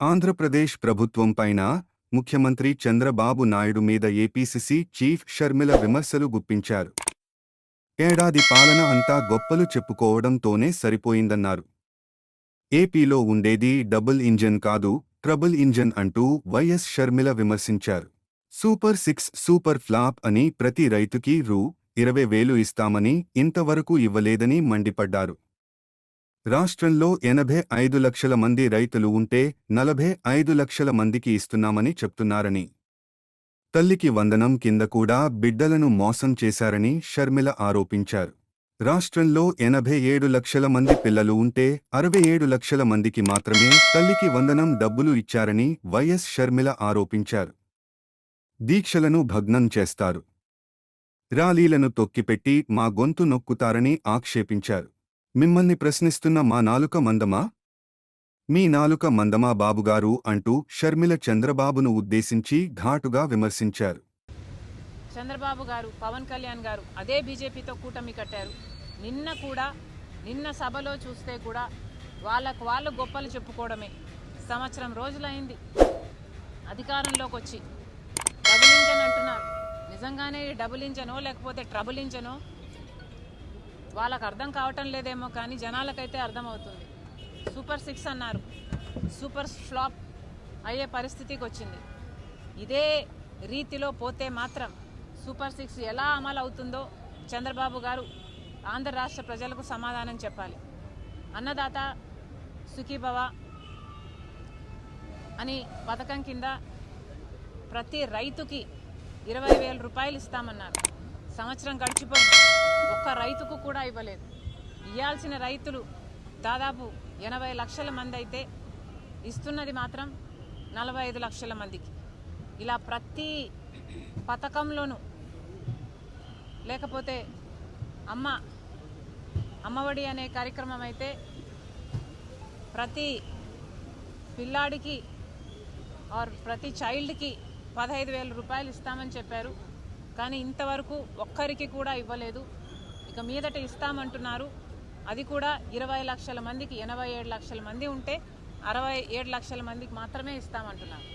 ఆంధ్రప్రదేశ్ ప్రభుత్వంపైన ముఖ్యమంత్రి చంద్రబాబు నాయుడు మీద APCC chief Sharmila విమర్శలు గుప్పించారు. ఏడాది పాలన అంతా గొప్పలు చెప్పుకోవడంతోనే సరిపోయిందన్నారు. ఏపీలో ఉండేది డబుల్ ఇంజన్ కాదు ట్రబుల్ ఇంజన్ అంటూ వైఎస్ షర్మిల విమర్శించారు. సూపర్ సిక్స్ సూపర్ ఫ్లాప్ అని ప్రతి రైతుకి రూ. ఇరవై వేలు ఇస్తామని ఇంతవరకు ఇవ్వలేదని మండిపడ్డారు. రాష్ట్రంలో ఎనభై ఐదు లక్షల మంది రైతులు ఉంటే నలభై ఐదు లక్షల మందికి ఇస్తున్నామని చెప్తున్నారని. తల్లికి వందనం కింద కూడా బిడ్డలను మోసం చేశారని షర్మిల ఆరోపించారు. రాష్ట్రంలో ఎనభై ఏడు లక్షల మంది పిల్లలు ఉంటే అరవై ఏడు లక్షల మందికి మాత్రమే తల్లికి వందనం డబ్బులు ఇచ్చారని వైఎస్ షర్మిల ఆరోపించారు. దీక్షలను భగ్నం చేస్తారు. ర్యాలీలను తొక్కిపెట్టి మా గొంతు నొక్కుతారని ఆక్షేపించారు. మిమ్మల్ని ప్రశ్నిస్తున్న మా నాలుక మందమా? మీ నాలుక మందమా బాబుగారు? అంటూ షర్మిల చంద్రబాబును ఉద్దేశించి ఘాటుగా విమర్శించారు. చంద్రబాబు గారు పవన్ కళ్యాణ్ గారు అదే బీజేపీతో కూటమి కట్టారు. నిన్న కూడా నిన్న సభలో చూస్తే కూడా వాళ్ళకు వాళ్ళు గొప్పలు చెప్పుకోవడమే. సంవత్సరం రోజులైంది. అధికారంలోకి వచ్చి డబుల్ ఇంజన్ అంటున్నారు. నిజంగానే డబుల్ ఇంజనో లేకపోతే ట్రబుల్ ఇంజనో? వాళ్ళకు అర్థం కావటం లేదేమో కానీ జనాలకైతే అర్థమవుతుంది. సూపర్ సిక్స్ అన్నారు. సూపర్ ఫ్లాప్ అయ్యే పరిస్థితికి వచ్చింది. ఇదే రీతిలో పోతే మాత్రం సూపర్ సిక్స్ ఎలా అమలు అవుతుందో చంద్రబాబు గారు ఆంధ్ర రాష్ట్ర ప్రజలకు సమాధానం చెప్పాలి. అన్నదాత సుఖీభవ అని పథకం కింద ప్రతి రైతుకి ఇరవై వేల రూపాయలు ఇస్తామన్నారు. సంవత్సరం గడిచిపోయింది. ఒక్క రైతుకు కూడా ఇవ్వలేదు. ఇవ్వాల్సిన రైతులు దాదాపు ఎనభై లక్షల మంది అయితే ఇస్తున్నది మాత్రం నలభై ఐదు లక్షల మందికి. ఇలా ప్రతి పథకంలోనూ లేకపోతే అమ్మ అమ్మఒడి అనే కార్యక్రమం అయితే ప్రతి పిల్లాడికి ఆర్ ప్రతి చైల్డ్కి పదహైదు వేల రూపాయలు ఇస్తామని చెప్పారు. కానీ ఇంతవరకు ఒక్కరికి కూడా ఇవ్వలేదు. ఇక మీదట ఇస్తామంటున్నారు. అది కూడా ఇరవై లక్షల మందికి ఎనభై ఏడు లక్షల మంది ఉంటే అరవై ఏడు లక్షల మందికి మాత్రమే ఇస్తామంటున్నారు.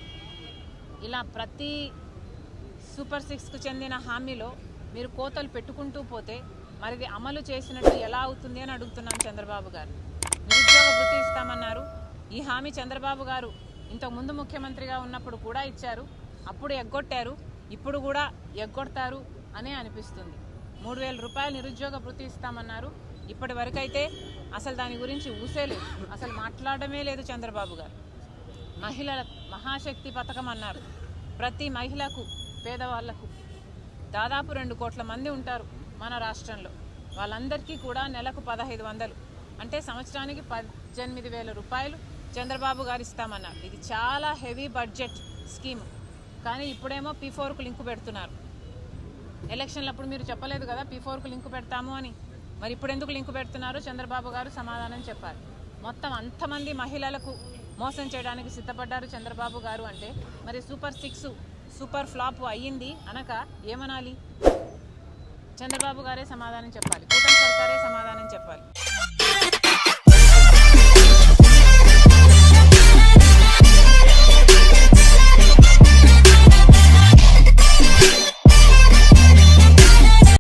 ఇలా ప్రతి సూపర్ సిక్స్కు చెందిన హామీలో మీరు కోతలు పెట్టుకుంటూ పోతే మరిది అమలు చేసినట్టు ఎలా అవుతుంది అని అడుగుతున్నాను చంద్రబాబు గారు. నిరుద్యోగ వృత్తి ఇస్తామన్నారు. ఈ హామీ చంద్రబాబు గారు ఇంతకుముందు ముఖ్యమంత్రిగా ఉన్నప్పుడు కూడా ఇచ్చారు. అప్పుడు ఎగ్గొట్టారు. ఇప్పుడు కూడా ఎగ్గొడతారు అనే అనిపిస్తుంది. మూడు వేల రూపాయలు నిరుద్యోగ వృత్తి ఇస్తామన్నారు. ఇప్పటి వరకైతే అసలు దాని గురించి ఊసేలేదు అసలు మాట్లాడమే లేదు చంద్రబాబు గారు. మహిళల మహాశక్తి పథకం అన్నారు. ప్రతి మహిళకు పేదవాళ్ళకు దాదాపు రెండు కోట్ల మంది ఉంటారు మన రాష్ట్రంలో. వాళ్ళందరికీ కూడా నెలకు పదహైదు వందలు. అంటే సంవత్సరానికి పద్దెనిమిది వేల రూపాయలు చంద్రబాబు గారు ఇస్తామన్నారు. ఇది చాలా హెవీ బడ్జెట్ స్కీమ్. కానీ ఇప్పుడేమో పీ ఫోర్కు లింకు పెడుతున్నారు. ఎలక్షన్లప్పుడు మీరు చెప్పలేదు కదా పీ ఫోర్కు లింకు పెడతాము అని. మరి ఇప్పుడు ఎందుకు లింకు పెడుతున్నారు? చంద్రబాబు గారు సమాధానం చెప్పాలి. మొత్తం అంతమంది మహిళలకు మోసం చేయడానికి సిద్ధపడ్డారు చంద్రబాబు గారు అంటే మరి సూపర్ సిక్స్ సూపర్ ఫ్లాప్ అయ్యింది అనక ఏమనాలి? చంద్రబాబు గారే సమాధానం చెప్పాలి. కూటమి సర్కారే సమాధానం చెప్పాలి.